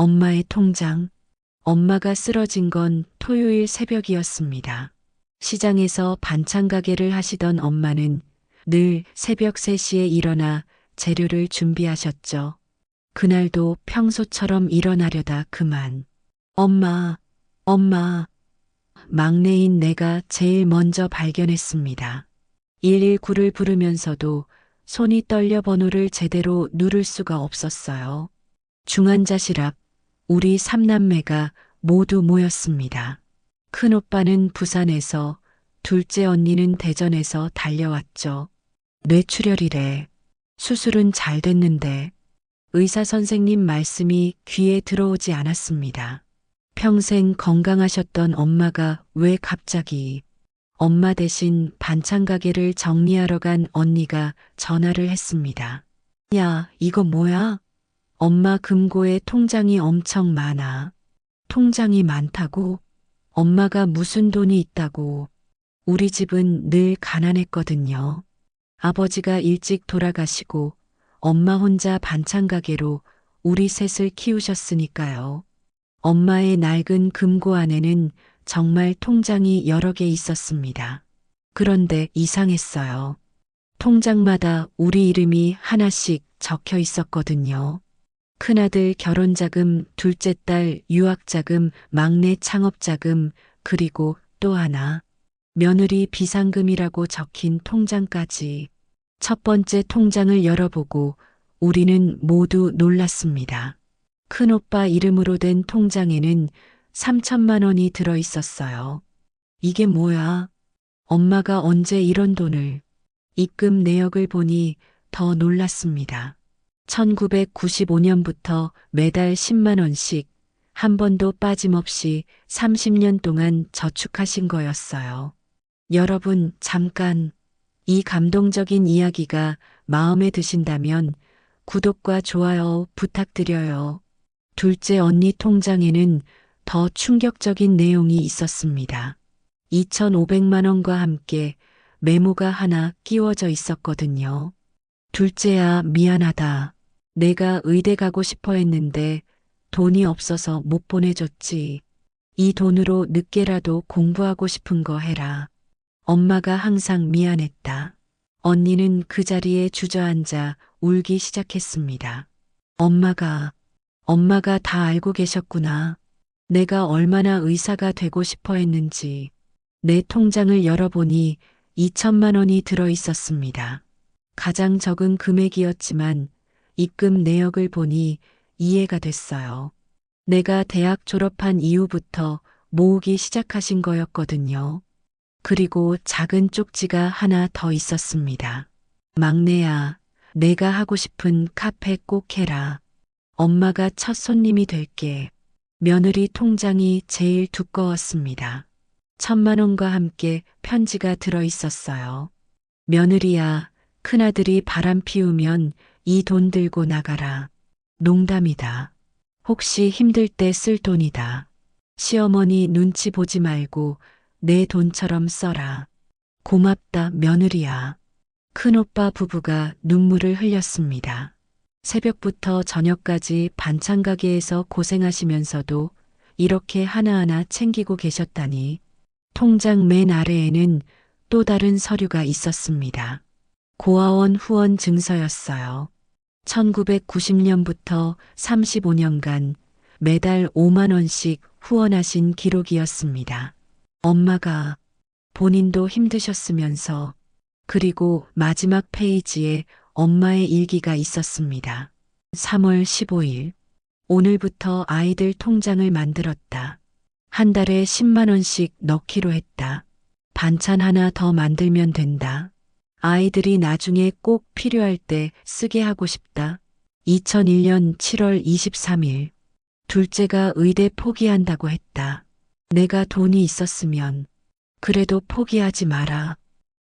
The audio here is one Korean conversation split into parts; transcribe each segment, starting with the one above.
엄마의 통장. 엄마가 쓰러진 건 토요일 새벽이었습니다. 시장에서 반찬 가게를 하시던 엄마는 늘 새벽 3시에 일어나 재료를 준비하셨죠. 그날도 평소처럼 일어나려다 그만. 엄마, 엄마. 막내인 내가 제일 먼저 발견했습니다. 119를 부르면서도 손이 떨려 번호를 제대로 누를 수가 없었어요. 중환자실 앞 우리 삼남매가 모두 모였습니다. 큰 오빠는 부산에서 둘째 언니는 대전에서 달려왔죠. 뇌출혈이래. 수술은 잘 됐는데 의사 선생님 말씀이 귀에 들어오지 않았습니다. 평생 건강하셨던 엄마가 왜 갑자기 엄마 대신 반찬 가게를 정리하러 간 언니가 전화를 했습니다. 야, 이거 뭐야? 엄마 금고에 통장이 엄청 많아. 통장이 많다고? 엄마가 무슨 돈이 있다고? 우리 집은 늘 가난했거든요. 아버지가 일찍 돌아가시고 엄마 혼자 반찬 가게로 우리 셋을 키우셨으니까요. 엄마의 낡은 금고 안에는 정말 통장이 여러 개 있었습니다. 그런데 이상했어요. 통장마다 우리 이름이 하나씩 적혀 있었거든요. 큰아들 결혼자금, 둘째 딸 유학자금, 막내 창업자금, 그리고 또 하나. 며느리 비상금이라고 적힌 통장까지. 첫 번째 통장을 열어보고 우리는 모두 놀랐습니다. 큰오빠 이름으로 된 통장에는 3천만 원이 들어 있었어요. 이게 뭐야? 엄마가 언제 이런 돈을 입금 내역을 보니 더 놀랐습니다. 1995년부터 매달 10만 원씩 한 번도 빠짐없이 30년 동안 저축하신 거였어요. 여러분, 잠깐 이 감동적인 이야기가 마음에 드신다면 구독과 좋아요 부탁드려요. 둘째 언니 통장에는 더 충격적인 내용이 있었습니다. 2,500만 원과 함께 메모가 하나 끼워져 있었거든요. 둘째야, 미안하다. 내가 의대 가고 싶어 했는데 돈이 없어서 못 보내줬지. 이 돈으로 늦게라도 공부하고 싶은 거 해라. 엄마가 항상 미안했다. 언니는 그 자리에 주저앉아 울기 시작했습니다. 엄마가, 엄마가 다 알고 계셨구나. 내가 얼마나 의사가 되고 싶어 했는지. 내 통장을 열어보니 2천만 원이 들어 있었습니다. 가장 적은 금액이었지만 입금 내역을 보니 이해가 됐어요. 내가 대학 졸업한 이후부터 모으기 시작하신 거였거든요. 그리고 작은 쪽지가 하나 더 있었습니다. 막내야, 내가 하고 싶은 카페 꼭 해라. 엄마가 첫 손님이 될게. 며느리 통장이 제일 두꺼웠습니다. 천만 원과 함께 편지가 들어 있었어요. 며느리야, 큰아들이 바람 피우면 이 돈 들고 나가라. 농담이다. 혹시 힘들 때 쓸 돈이다. 시어머니 눈치 보지 말고 내 돈처럼 써라. 고맙다, 며느리야. 큰오빠 부부가 눈물을 흘렸습니다. 새벽부터 저녁까지 반찬 가게에서 고생하시면서도 이렇게 하나하나 챙기고 계셨다니 통장 맨 아래에는 또 다른 서류가 있었습니다. 고아원 후원 증서였어요. 1990년부터 35년간 매달 5만 원씩 후원하신 기록이었습니다. 엄마가 본인도 힘드셨으면서 그리고 마지막 페이지에 엄마의 일기가 있었습니다. 3월 15일. 오늘부터 아이들 통장을 만들었다. 한 달에 10만 원씩 넣기로 했다. 반찬 하나 더 만들면 된다. 아이들이 나중에 꼭 필요할 때 쓰게 하고 싶다. 2001년 7월 23일. 둘째가 의대 포기한다고 했다. 내가 돈이 있었으면 그래도 포기하지 마라.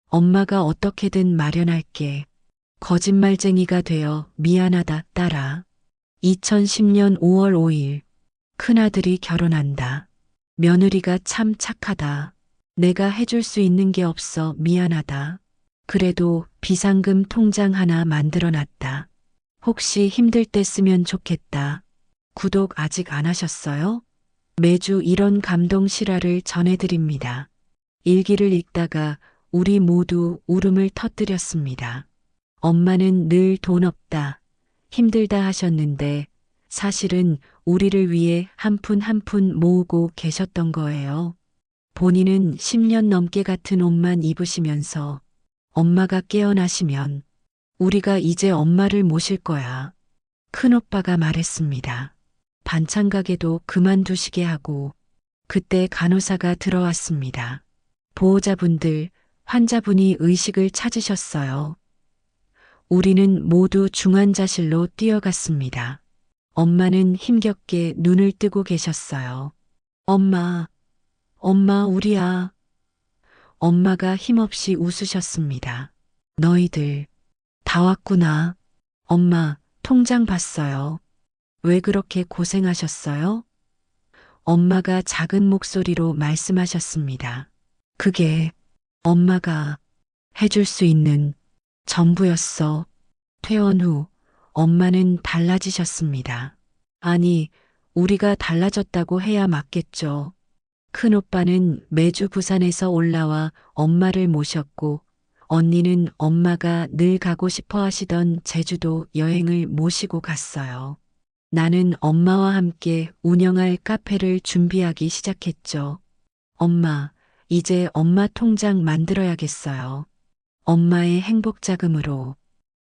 엄마가 어떻게든 마련할게. 거짓말쟁이가 되어 미안하다 딸아. 2010년 5월 5일 큰아들이 결혼한다. 며느리가 참 착하다. 내가 해줄 수 있는 게 없어 미안하다. 그래도 비상금 통장 하나 만들어 놨다. 혹시 힘들 때 쓰면 좋겠다. 구독 아직 안 하셨어요? 매주 이런 감동 실화를 전해드립니다. 일기를 읽다가 우리 모두 울음을 터뜨렸습니다. 엄마는 늘 돈 없다, 힘들다 하셨는데 사실은 우리를 위해 한 푼 한 푼 모으고 계셨던 거예요. 본인은 10년 넘게 같은 옷만 입으시면서 엄마가 깨어나시면 우리가 이제 엄마를 모실 거야. 큰오빠가 말했습니다. 반찬 가게도 그만두시게 하고 그때 간호사가 들어왔습니다. 보호자분들, 환자분이 의식을 찾으셨어요. 우리는 모두 중환자실로 뛰어갔습니다. 엄마는 힘겹게 눈을 뜨고 계셨어요. 엄마, 엄마, 우리야. 엄마가 힘없이 웃으셨습니다. 너희들, 다 왔구나. 엄마, 통장 봤어요. 왜 그렇게 고생하셨어요? 엄마가 작은 목소리로 말씀하셨습니다. 그게 엄마가 해줄 수 있는 전부였어. 퇴원 후 엄마는 달라지셨습니다. 아니, 우리가 달라졌다고 해야 맞겠죠. 큰오빠는 매주 부산에서 올라와 엄마를 모셨고, 언니는 엄마가 늘 가고 싶어 하시던 제주도 여행을 모시고 갔어요. 나는 엄마와 함께 운영할 카페를 준비하기 시작했죠. 엄마, 이제 엄마 통장 만들어야겠어요. 엄마의 행복 자금으로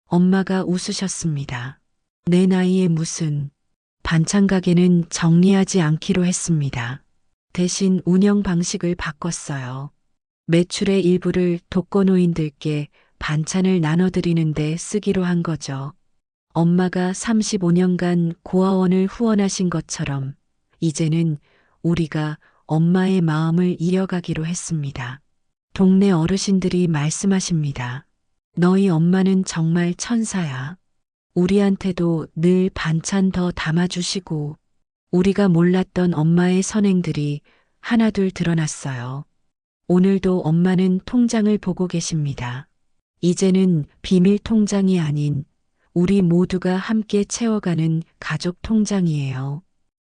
엄마가 웃으셨습니다. 내 나이에 무슨 반찬 가게는 정리하지 않기로 했습니다. 대신 운영 방식을 바꿨어요. 매출의 일부를 독거노인들께 반찬을 나눠드리는데 쓰기로 한 거죠. 엄마가 35년간 고아원을 후원하신 것처럼 이제는 우리가 엄마의 마음을 이어가기로 했습니다. 동네 어르신들이 말씀하십니다. 너희 엄마는 정말 천사야. 우리한테도 늘 반찬 더 담아주시고 우리가 몰랐던 엄마의 선행들이 하나둘 드러났어요. 오늘도 엄마는 통장을 보고 계십니다. 이제는 비밀 통장이 아닌 우리 모두가 함께 채워가는 가족 통장이에요.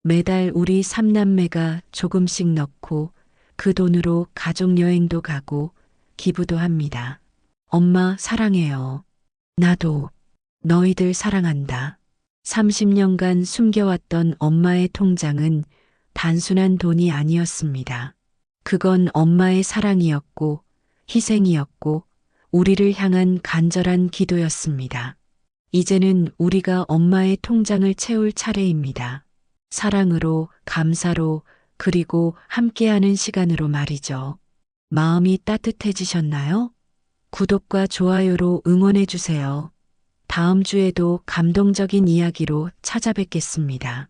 매달 우리 삼남매가 조금씩 넣고 그 돈으로 가족 여행도 가고 기부도 합니다. 엄마 사랑해요. 나도 너희들 사랑한다. 30년간 숨겨왔던 엄마의 통장은 단순한 돈이 아니었습니다. 그건 엄마의 사랑이었고 희생이었고 우리를 향한 간절한 기도였습니다. 이제는 우리가 엄마의 통장을 채울 차례입니다. 사랑으로, 감사로, 그리고 함께하는 시간으로 말이죠. 마음이 따뜻해지셨나요? 구독과 좋아요로 응원해주세요. 다음 주에도 감동적인 이야기로 찾아뵙겠습니다.